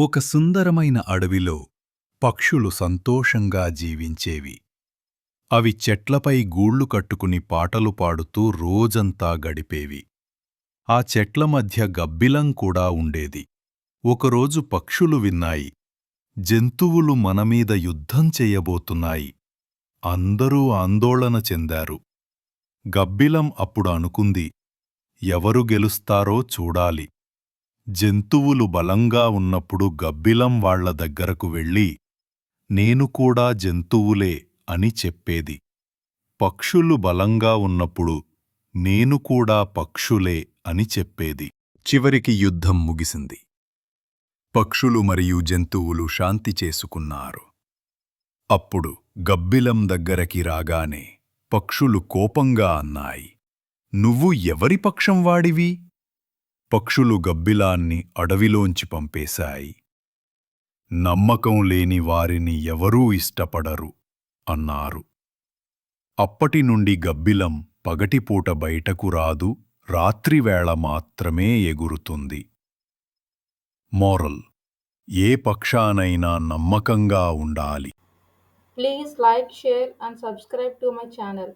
ఒక సుందరమైన అడవిలో పక్షులు సంతోషంగా జీవించేవి. అవి చెట్లపై గూళ్ళు కట్టుకుని పాటలు పాడుతూ రోజంతా గడిపేవి. ఆ చెట్ల మధ్య గబ్బిలం కూడా ఉండేది. ఒకరోజు పక్షులు విన్నాయి. జంతువులు మనమీద యుద్ధం చెయ్యబోతున్నాయి అందరూ ఆందోళన చెందారు. గబ్బిలం అప్పుడు అనుకుంది ఎవరు గెలుస్తారో చూడాలి. జంతువులు బలంగా ఉన్నప్పుడు గబ్బిలం వాళ్ళ దగ్గరకు వెళ్ళి నేను కూడా జంతువులే అని చెప్పేది. పక్షులు బలంగా ఉన్నప్పుడు నేను కూడా పక్షులే అని చెప్పేది. చివరికి యుద్ధం ముగిసింది. పక్షులు మరియు జంతువులు శాంతి చేసుకున్నారు. అప్పుడు గబ్బిలం దగ్గరకి రాగానే పక్షులు కోపంగా అన్నాయి నువ్వు ఎవరి పక్షం వాడివి? పక్షులు గబ్బిలాన్ని అడవిలోంచి పంపేశాయి. నమ్మకం లేని వారిని ఎవరూ ఇష్టపడరు అన్నారు. అప్పటి నుండి గబ్బిలం పగటిపూట బయటకు రాదు రాత్రివేళ మాత్రమే ఎగురుతుంది. మోరల్ ఏ పక్షానైనా నమ్మకంగా ఉండాలి. Please like share and subscribe to my channel.